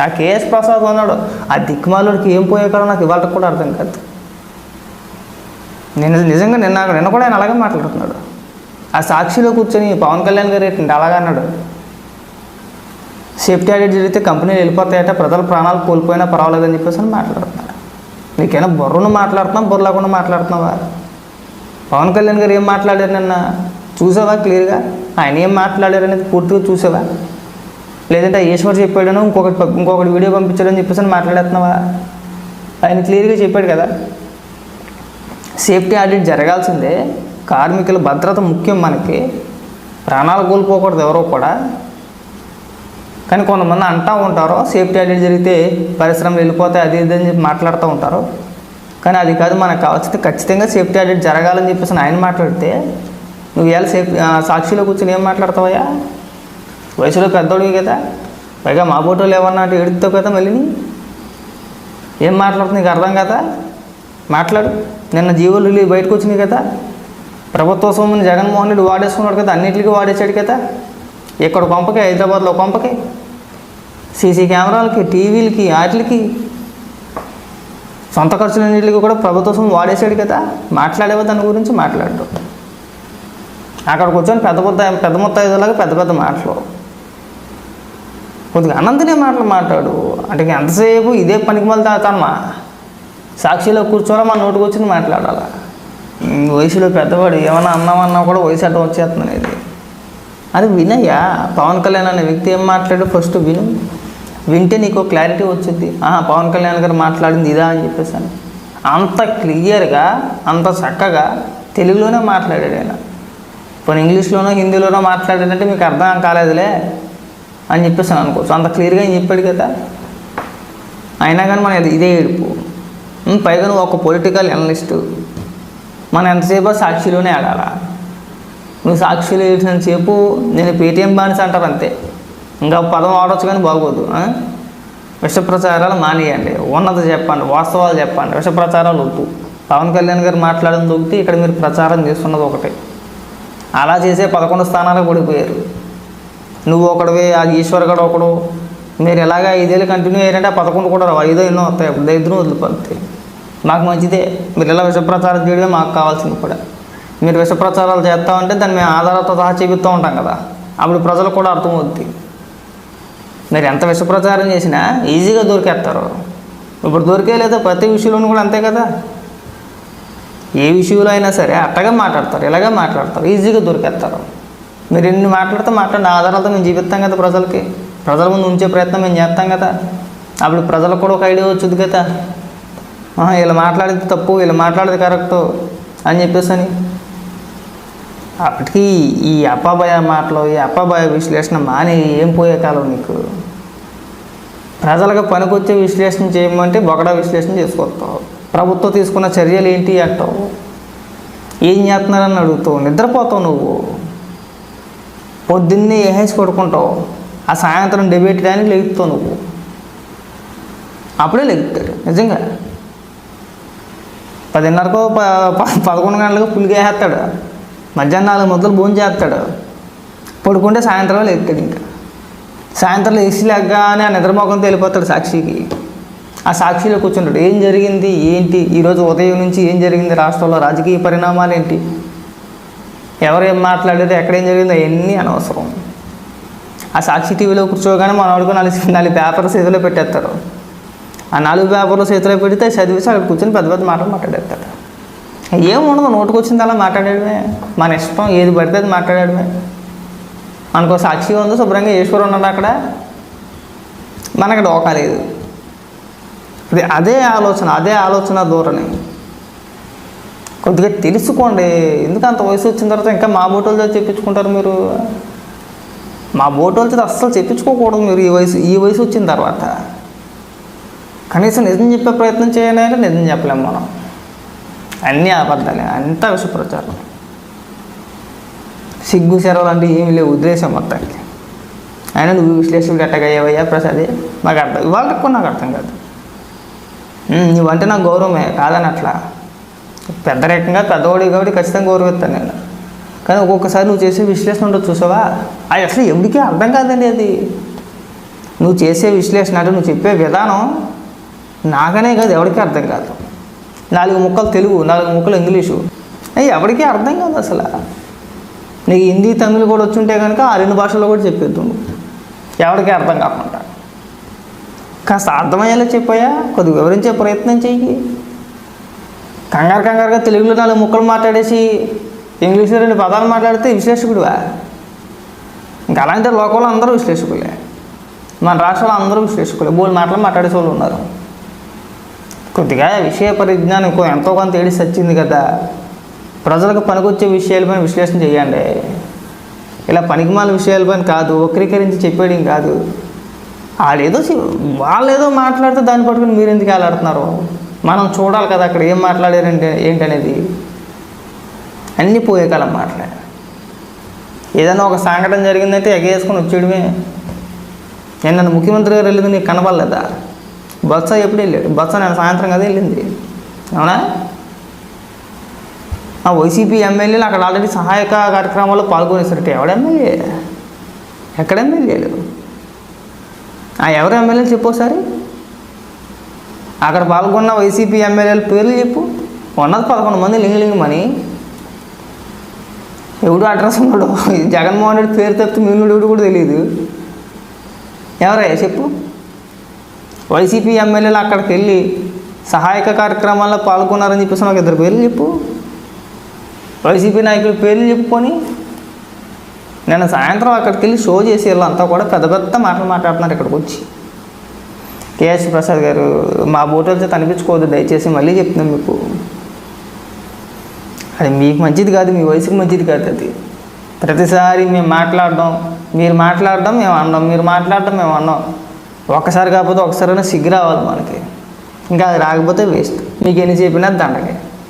ఆ కేఎస్ ప్రసాద్ అన్నాడు. ఆ దిక్మాలుడికి ఏం పోయే నాకు ఇవాళ కూడా అర్థం కాదు. నేను నిజంగా నిన్న నిన్న కూడా ఆయన అలాగే మాట్లాడుతున్నాడు. ఆ సాక్షిలో కూర్చొని పవన్ కళ్యాణ్ గారు ఏంటంటే అలాగే అన్నాడు. సేఫ్టీ ఆడిట్ జరిగితే కంపెనీలు వెళ్ళిపోతాయట ప్రజల ప్రాణాలు కోల్పోయినా పర్వాలేదని చెప్పేసి అని మాట్లాడుతున్నాడు నీకైనా బుర్రను మాట్లాడుతున్నావు బుర్ర లేకుండా మాట్లాడుతున్నావా? పవన్ కళ్యాణ్ గారు ఏం మాట్లాడారు నిన్న? చూసావా క్లియర్గా? ఆయన ఏం మాట్లాడారు అనేది పూర్తిగా చూసావా? లేదంటే ఈశ్వర్ చెప్పాడను ఇంకొకటి ఇంకొకటి వీడియో పంపించాడని చెప్పేసి అని మాట్లాడుతున్నావా ఆయన క్లియర్గా చెప్పాడు కదా. సేఫ్టీ ఆడిట్ జరగాల్సిందే. కార్మికుల భద్రత ముఖ్యం మనకి. ప్రాణాలు కోల్పోకూడదు ఎవరో కూడా. కానీ కొంతమంది అంటూ ఉంటారు సేఫ్టీ ఆడిట్ జరిగితే పరిశ్రమలు వెళ్ళిపోతాయి అది ఇది అని చెప్పి మాట్లాడుతూ ఉంటారు. కానీ అది కాదు మనకు కావాల్సింది ఖచ్చితంగా సేఫ్టీ ఆడిట్ జరగాలని చెప్పేసి ఆయన మాట్లాడితే నువ్వు వేళ సేఫ్ సాక్షిలో కూర్చొని ఏం మాట్లాడతావయ్యా? వయసులో పెద్దోడివి కదా. పైగా మా ఫోటోలు ఏమన్నా అంటే ఎడుగుతావు కదా మళ్ళీ? ఏం మాట్లాడుతుంది నీకు అర్థం కదా? మాట్లాడు. నిన్న జీవోలు బయటకు వచ్చినాయి కదా. ప్రభుత్వ సొమ్ముని జగన్మోహన్ రెడ్డి వాడేసుకున్నాడు కదా అన్నింటికి వాడేసాడు కదా. ఇక్కడ కొంపకి హైదరాబాద్లో కొంపకి సీసీ కెమెరాలకి టీవీలకి వాటికి సొంత ఖర్చులన్నింటికి కూడా ప్రభుత్వ సొమ్ము వాడేసాడు కదా. మాట్లాడేవా దాని గురించి? మాట్లాడు అక్కడ కూర్చొని పెద్ద పెద్ద పెద్ద మొత్తం పెద్ద పెద్ద మాటలు. కొద్దిగా అనంతనే మాటలు మాట్లాడు. అంటే ఎంతసేపు ఇదే పనికి మళ్ళీ తాతానమా సాక్షిలో కూర్చోవాలా మన నోటికి వచ్చింది మాట్లాడాలా? వయసులో పెద్దవాడు ఏమన్నా అన్నామన్నా కూడా వయసు అడ్డం వచ్చేస్తుంది ఇది అది వినయ్యా పవన్ కళ్యాణ్ అనే వ్యక్తి ఏం మాట్లాడు? ఫస్ట్ విను. వింటే నీకు క్లారిటీ వచ్చింది. ఆహా పవన్ కళ్యాణ్ గారు మాట్లాడింది ఇదా అని చెప్పేసాను. అంత క్లియర్గా అంత చక్కగా తెలుగులోనే మాట్లాడాడు ఆయన. ఇప్పుడు ఇంగ్లీష్లోనో హిందీలోనో మాట్లాడాడంటే మీకు అర్థం కాలేదులే. అని చెప్పేసి అని అనుకోవచ్చు. అంత క్లియర్గా ఆయన చెప్పాడు కదా? అయినా కానీ మన ఇదే ఏడుపు. పైగా నువ్వు ఒక పొలిటికల్ అనలిస్టు మనం ఎంతసేపు సాక్షిలోనే ఆడాలా? నువ్వు సాక్షిలో వేసినంతసేపు నేను పేటీఎం బానిస అంటారు అంతే. ఇంకా పదం ఆడొచ్చు కానీ బాగోదు విష ప్రచారాలు మానేయండి. ఉన్నది చెప్పండి వాస్తవాలు చెప్పండి. విష ప్రచారాలు వద్దు. పవన్ కళ్యాణ్ గారు మాట్లాడింది ఒకటి ఇక్కడ మీరు ప్రచారం చేస్తున్నది ఒకటి. అలా చేసే పదకొండు స్థానాలకు పడిపోయారు నువ్వు ఒకడవే ఆ ఈశ్వర్ గడు ఒకడు. మీరు ఎలాగ ఐదేళ్ళు కంటిన్యూ అయ్యారంటే ఆ పదకొండు కూడా రావు ఐదో ఎన్నో వస్తాయి. అప్పుడు దరిద్రం వదిలిపోతాయి మాకు మంచిదే. మీరు ఇలా విషప్రచారం చేయడమే మాకు కావాల్సింది కూడా. మీరు విషప్రచారాలు చేస్తా చేస్తామంటే దాన్ని మేము ఆధారాలతో సహా చూపిస్తూ ఉంటాం కదా. అప్పుడు ప్రజలకు కూడా అర్థమవుద్ది. మీరు ఎంత విషప్రచారం చేసినా ఈజీగా దొరికేస్తారు. ఇప్పుడు దొరికే లేదా ప్రతి విషయంలోనూ కూడా అంతే కదా. ఏ విషయంలో అయినా సరే అట్టగా మాట్లాడతారు ఇలాగే మాట్లాడతారు ఈజీగా దొరికేస్తారు. మీరు ఎన్ని మాట్లాడితే మాట్లాడిన ఆధారాలతో మేము జీవిస్తాం కదా ప్రజలకి. ప్రజల ముందు ఉంచే ప్రయత్నం మేము చేస్తాం కదా. అప్పుడు ప్రజలకు కూడా ఒక ఐడియా వచ్చింది కదా. వీళ్ళు మాట్లాడేది తప్పు వీళ్ళు మాట్లాడేది కరెక్టు అని చెప్పేసి అని అప్పటికి ఈ అప్పాబాయ మాటలు ఈ అప్పాబాయ విశ్లేషణ మాని ఏం పోయే కాలం నీకు? ప్రజలకు పనికొచ్చే విశ్లేషణ చేయమంటే బొగడా విశ్లేషణ చేసుకొస్తావు. ప్రభుత్వం తీసుకున్న చర్యలు ఏంటి అంటావు? ఏం చేస్తున్నారని అడుగుతావు? నిద్రపోతావు నువ్వు. పొద్దున్నే వేసేసి కొడుకుంటావు ఆ సాయంత్రం డిబేట్ దానికి లెగుతావు నువ్వు. అప్పుడే లెగుతాడు నిజంగా. పదిన్నరకు ప ప- పదకొండు గంటలకు పులిగా వేస్తాడు మధ్యాహ్నం నాలుగు ముద్దలు భోజనం చేస్తాడు. పడుకుంటే సాయంత్రం లేపుతాడు ఇంకా. సాయంత్రం లేచి లేకగానే ఆ నిద్రమోకంతో వెళ్ళిపోతాడు సాక్షికి. ఆ సాక్షిలో కూర్చుంటాడు ఏం జరిగింది ఏంటి ఈరోజు ఉదయం నుంచి ఏం జరిగింది రాష్ట్రంలో రాజకీయ పరిణామాలు ఏంటి? ఎవరు ఏం మాట్లాడారు ఎక్కడేం జరిగిందో అవన్నీ అనవసరం. ఆ సాక్షి టీవీలో కూర్చోగానే మన వాడుకో నాలుగు నాలుగు పేపర్లు చేతిలో పెట్టేస్తారు. ఆ నాలుగు పేపర్లు చేతిలో పెడితే చదివేసి అక్కడ కూర్చొని పెద్ద పెద్ద మాటలు మాట్లాడేస్తారు. ఏముండదు నోటుకు వచ్చింది అలా మాట్లాడేయడమే. మన ఇష్టం ఏది పడితే అది మాట్లాడడమే మనకు ఒక సాక్షి ఉంది శుభ్రంగా ఈశ్వరు ఉన్నాడు అక్కడ. మనకి డోకా లేదు. అదే అదే ఆలోచన అదే ఆలోచన ధోరణి. కొద్దిగా తెలుసుకోండి. ఎందుకు అంత వయసు వచ్చిన తర్వాత ఇంకా మా బోటోలతో చెప్పించుకుంటారు మీరు? మా బోటోలతో అస్సలు చెప్పించుకోకూడదు మీరు ఈ వయసు ఈ వయసు వచ్చిన తర్వాత. కనీసం నిజం చెప్పే ప్రయత్నం చేయాలి అంటే నిజం చెప్పలేము మనం. అన్నీ అబద్ధాలే అంతా విషప్రచారం. సిగ్గు సెరవలు అంటే ఏమీ లేవు ఉద్దేశం మొత్తానికి. అయినా నువ్వు విశ్లేషకుడు ఎట్టగయ్యావయ్యా ప్రసాద్ నాకు అర్థం ఇవాళ కూడా నాకు అర్థం కాదు. నువ్వంటే నాకు గౌరవమే కాదని అట్లా పెద్ద రకంగా పెద్దవాడు కాబట్టి ఖచ్చితంగా గౌరవిస్తాను నేను. కానీ ఒక్కొక్కసారి నువ్వు చేసే విశ్లేషణ ఉండదు చూసావా? అది అసలు ఎవరికీ అర్థం కాదండి అది? నువ్వు చేసే విశ్లేషణ అంటే నువ్వు చెప్పే విధానం నాకనే కాదు ఎవరికీ అర్థం కాదు. నాలుగు ముక్కలు తెలుగు నాలుగు ముక్కలు ఇంగ్లీషు. అవి ఎవరికీ అర్థం కాదు అసలు. నీకు హిందీ తమిళ్ కూడా వచ్చుంటే కనుక ఆ రెండు భాషల్లో కూడా చెప్పేద్దు ఎవరికీ అర్థం కాకుండా. కాస్త అర్థమయ్యేలా చెప్పాయా కొద్దిగా వివరించే ప్రయత్నం చెయ్యి. కంగారు కంగారుగా తెలుగులో నాలుగు ముక్కలు మాట్లాడేసి ఇంగ్లీష్లో రెండు పదాలు మాట్లాడితే విశ్లేషకుడివా? ఇంకా అలాంటి లోకంలో అందరూ విశ్లేషకులే. మన రాష్ట్రంలో అందరూ విశ్లేషకులే. బోల్ మాటలు మాట్లాడే వాళ్ళు ఉన్నారు. కొద్దిగా విషయ పరిజ్ఞానం ఎంతో కొంత ఏడిసి వచ్చింది కదా. ప్రజలకు పనికొచ్చే విషయాలపైన విశ్లేషణ చేయండి. ఇలా పనికిమాల విషయాలపైన కాదు వక్రీకరించి చెప్పేయడం కాదు. వాళ్ళేదో చె- వాళ్ళు ఏదో మాట్లాడితే దాన్ని పట్టుకుని మీరు ఎందుకు వేలాడుతున్నారు మనం చూడాలి కదా అక్కడ ఏం మాట్లాడారంటే ఏంటనేది. అన్నీ పోయే కాలం మాట్లాడారు ఏదైనా ఒక సంఘటన జరిగిందంటే ఎగేసుకొని వచ్చేయడమే. నేను నన్ను ముఖ్యమంత్రి గారు వెళ్ళింది నీకు కనబడలేదా బొత్స ఎప్పుడు వెళ్ళాడు? బొత్స నేను సాయంత్రం కదా వెళ్ళింది. అవునా? ఆ వైసీపీ ఎమ్మెల్యేలు అక్కడ ఆల్రెడీ సహాయక కార్యక్రమాల్లో పాల్గొనేసరికి ఎవడ ఎమ్మెల్యే? ఎక్కడ ఎమ్మెల్యేలు? ఆ ఎవరు ఎమ్మెల్యేలు చెప్పోసారి అక్కడ పాల్గొన్న వైసీపీ ఎమ్మెల్యేల పేర్లు చెప్పు. ఉన్నది పదకొండు మంది లింగి మని. ఎవడు అడ్రస్ ఉన్నాడు? జగన్మోహన్ రెడ్డి పేరు తప్పితే మిగిలిన ఎవడు కూడా తెలియదు. ఎవరయ్యా చెప్పు. వైసీపీ ఎమ్మెల్యేలు అక్కడికి వెళ్ళి సహాయక కార్యక్రమాల్లో పాల్గొన్నారని చెప్పేసి నాకు ఇద్దరు పేర్లు చెప్పు. వైసీపీ నాయకుల పేర్లు చెప్పుకొని నేను సాయంత్రం అక్కడికి వెళ్ళి షో చేసి వీళ్ళంతా కూడా పెద్ద పెద్ద మాటలు మాట్లాడుతున్నారు ఇక్కడికి వచ్చి. కేఎస్ ప్రసాద్ గారు మా బోటోలతో కనిపించుకోవద్దు దయచేసి మళ్ళీ చెప్తున్నాం మీకు. అది మీకు మంచిది కాదు మీ వయసుకు మంచిది కాదు అది. ప్రతిసారి మేము మాట్లాడడం మీరు మాట్లాడడం మేము అన్నాం మీరు మాట్లాడడం మేము అన్నాం. ఒక్కసారి కాకపోతే ఒకసారైనా సిగ్గు రావాలి మనకి. ఇంకా అది రాకపోతే వేస్ట్. మీకు ఎన్ని చెప్పినా దండగే